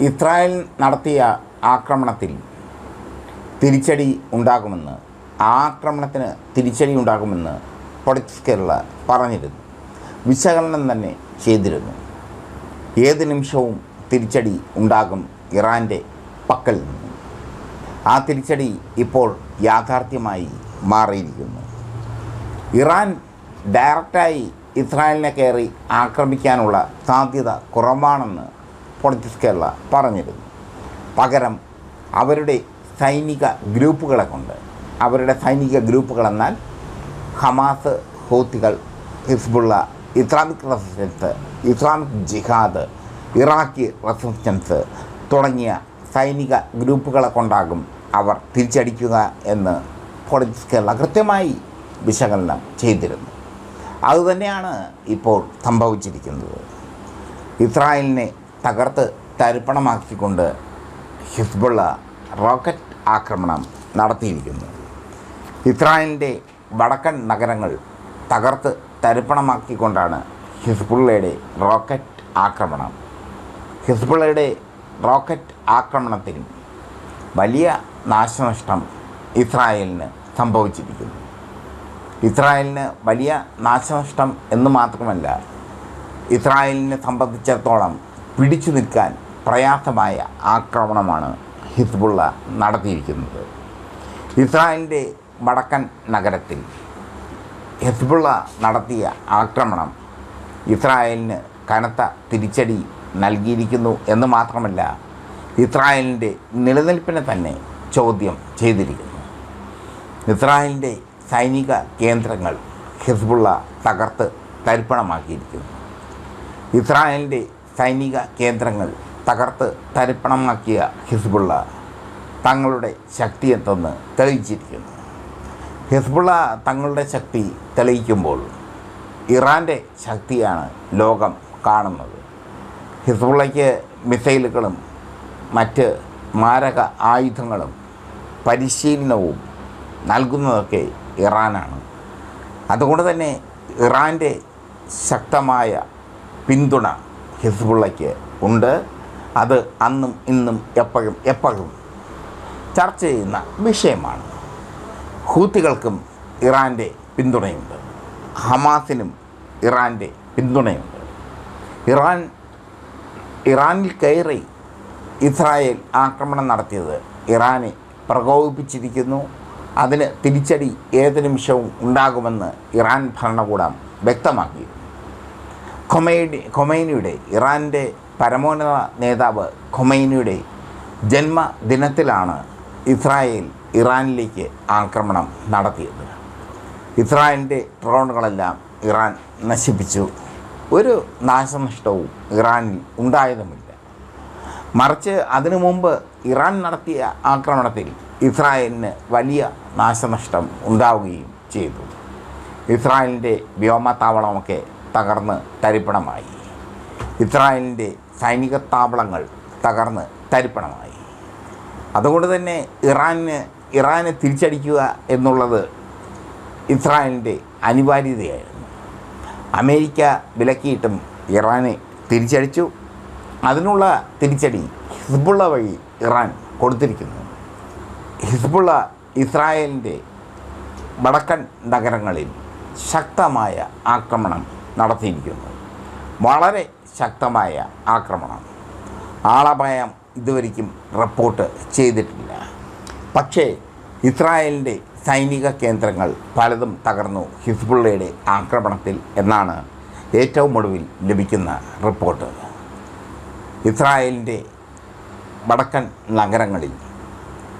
Israel നടത്തിയ ആക്രമണത്തിൽ തിരിച്ചടി ഉണ്ടാകുമെന്ന് ആക്രമണത്തിന് തിരിച്ചടി ഉണ്ടാകുമെന്ന് പൊളിറ്റിക്സ് കേരള പറഞ്ഞിരുന്നു. വിശകലനം തന്നെ ചെയ്തിരുന്നു. ഏത് നിമിഷവും തിരിച്ചടി ഉണ്ടാകും ഇറാന്റെ പക്കൽ നിന്ന്. ആ തിരിച്ചടി ഇപ്പോൾ യാഥാർത്ഥ്യമായി മാറിയിരിക്കുന്നു. ഇറാൻ ഡയറക്റ്റായി ഇസ്രായേലിനെ കയറി ആക്രമിക്കാനുള്ള സാധ്യത കുറവാണെന്ന് പൊളിറ്റിക്സ് കേരള പറഞ്ഞിരുന്നു. പകരം അവരുടെ സൈനിക ഗ്രൂപ്പുകളെ കൊണ്ട് അവരുടെ സൈനിക ഗ്രൂപ്പുകളെന്നാൽ Hamas ഹൂത്തികൾ Hezbollah Islamic resistance Islamic Jihad Iraqi resistance തുടങ്ങിയ സൈനിക ഗ്രൂപ്പുകളെ കൊണ്ടാകും അവർ തിരിച്ചടിക്കുക എന്ന് പൊളിറ്റിക്സ് കേരള കൃത്യമായി വിശകലനം ചെയ്തിരുന്നു. അതുതന്നെയാണ് ഇപ്പോൾ സംഭവിച്ചിരിക്കുന്നത്. ഇസ്രായേലിനെ തകർത്ത് തരിപ്പണമാക്കിക്കൊണ്ട് ഹിസ്ബുള്ള റോക്കറ്റ് ആക്രമണം നടത്തിയിരിക്കുന്നു. ഇസ്രായേലിന്റെ വടക്കൻ നഗരങ്ങൾ തകർത്ത് തരിപ്പണമാക്കിക്കൊണ്ടാണ് ഹിസ്ബുള്ളയുടെ റോക്കറ്റ് ആക്രമണം. ഹിസ്ബുള്ളയുടെ റോക്കറ്റ് ആക്രമണത്തിൽ വലിയ നാശനഷ്ടം ഇസ്രായേലിന് സംഭവിച്ചിരിക്കുന്നു. ഇസ്രായേലിന് വലിയ നാശനഷ്ടം എന്ന് മാത്രമല്ല ഇസ്രായേലിനെ സംബന്ധിച്ചിടത്തോളം പിടിച്ചു നിൽക്കാൻ പ്രയാസമായ ആക്രമണമാണ് ഹിസ്ബുള്ള നടത്തിയിരിക്കുന്നത്. ഇസ്രായേലിന്റെ വടക്കൻ നഗരത്തിൽ ഹിസ്ബുള്ള നടത്തിയ ആക്രമണം ഇസ്രായേലിന് കനത്ത തിരിച്ചടി നൽകിയിരിക്കുന്നു എന്ന് മാത്രമല്ല ഇസ്രായേലിന്റെ നിലനിൽപ്പിനെ തന്നെ ചോദ്യം ചെയ്തിരിക്കുന്നു. ഇസ്രായേലിന്റെ സൈനിക കേന്ദ്രങ്ങൾ ഹിസ്ബുള്ള തകർത്ത് തരിപ്പണമാക്കിയിരിക്കുന്നു. ഇസ്രായേലിന്റെ സൈനിക കേന്ദ്രങ്ങൾ തകർത്ത് തരിപ്പണമാക്കിയ ഹിസ്ബുള്ള തങ്ങളുടെ ശക്തിയെത്തെന്ന് തെളിയിച്ചിരിക്കുന്നു. ഹിസ്ബുള്ള തങ്ങളുടെ ശക്തി തെളിയിക്കുമ്പോൾ ഇറാന്റെ ശക്തിയാണ് ലോകം കാണുന്നത്. ഹിസ്ബുള്ളയ്ക്ക് മിസൈലുകളും മറ്റ് മാരക ആയുധങ്ങളും പരിശീലനവും നൽകുന്നതൊക്കെ ഇറാനാണ്. അതുകൊണ്ട് തന്നെ ഇറാന്റെ ശക്തമായ പിന്തുണ ഹിസ്ബുള്ളയ്ക്ക് ഉണ്ട്. അത് അന്നും ഇന്നും എപ്പോഴും എപ്പോഴും ചർച്ച ചെയ്യുന്ന വിഷയമാണ്. ഹൂത്തികൾക്കും ഇറാന്റെ പിന്തുണയുണ്ട്. ഹമാസിനും ഇറാന്റെ പിന്തുണയുണ്ട്. ഇറാൻ ഇറാനിൽ കയറി ഇസ്രായേൽ ആക്രമണം നടത്തിയത് ഇറാനെ പ്രകോപിപ്പിച്ചിരിക്കുന്നു. അതിന് തിരിച്ചടി ഏത് നിമിഷവും ഉണ്ടാകുമെന്ന് ഇറാൻ ഭരണകൂടം വ്യക്തമാക്കി. ഖൊമൈനി ഖൊമൈനിയുടെ ഇറാന്റെ പരമോന്നത നേതാവ് ഖൊമൈനിയുടെ ജന്മദിനത്തിലാണ് ഇസ്രായേൽ ഇറാനിലേക്ക് ആക്രമണം നടത്തിയത്. ഇസ്രായേലിന്റെ ഡ്രോണുകളെല്ലാം ഇറാൻ നശിപ്പിച്ചു. ഒരു നാശനഷ്ടവും ഇറാനിൽ ഉണ്ടായതുമില്ല. മറിച്ച് അതിനു മുമ്പ് ഇറാൻ നടത്തിയ ആക്രമണത്തിൽ ഇസ്രായേലിന് വലിയ നാശനഷ്ടം ഉണ്ടാവുകയും ചെയ്തു. ഇസ്രായേലിന്റെ വ്യോമത്താവളമൊക്കെ തകർന്ന് തരിപ്പണമായി. ഇസ്രായേലിന്റെ സൈനിക താവളങ്ങൾ തകർന്ന് തരിപ്പണമായി. അതുകൊണ്ട് തന്നെ ഇറാന് ഇറാനെ തിരിച്ചടിക്കുക എന്നുള്ളത് ഇസ്രായേലിന്റെ അനിവാര്യതയായിരുന്നു. അമേരിക്ക വിലക്കിയിട്ടും ഇറാനെ തിരിച്ചടിച്ചു. അതിനുള്ള തിരിച്ചടി ഹിസ്ബുള്ള വഴി ഇറാൻ കൊടുത്തിരിക്കുന്നു. ഹിസ്ബുള്ള ഇസ്രായേലിന്റെ വടക്കൻ നഗരങ്ങളിൽ ശക്തമായ ആക്രമണം നടത്തിയിരിക്കുന്നു വളരെ ശക്തമായ ആക്രമണം ആളപായം ഇതുവരെയ്ക്കും റിപ്പോർട്ട് ചെയ്തിട്ടില്ല. പക്ഷേ ഇസ്രായേലിന്റെ സൈനിക കേന്ദ്രങ്ങൾ പലതും തകർന്നു ഹിസ്ബുള്ളയുടെ ആക്രമണത്തിൽ എന്നാണ് ഏറ്റവും ഒടുവിൽ ലഭിക്കുന്ന റിപ്പോർട്ട്. ഇസ്രായേലിന്റെ വടക്കൻ നഗരങ്ങളിൽ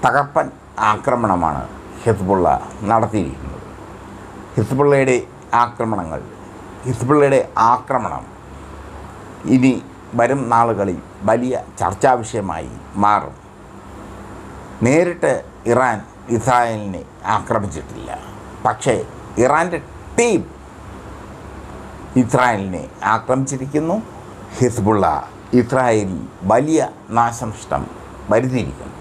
തകർപ്പൻ ആക്രമണമാണ് ഹിസ്ബുള്ള നടത്തിയിരിക്കുന്നത്. ഹിസ്ബുള്ളയുടെ ആക്രമണങ്ങൾ ഹിസ്ബുള്ളയുടെ ആക്രമണം. ഇനി വരും നാളുകളിൽ വലിയ ചർച്ചാ വിഷയമായി മാറും. നേരിട്ട് ഇറാൻ ഇസ്രായേലിനെ ആക്രമിച്ചിട്ടില്ല. പക്ഷേ ഇറാന്റെ ടീം ഇസ്രായേലിനെ ആക്രമിച്ചിരിക്കുന്നു. ഹിസ്ബുള്ള ഇസ്രായേലിൽ വലിയ നാശനഷ്ടം വരുത്തിയിരിക്കുന്നു.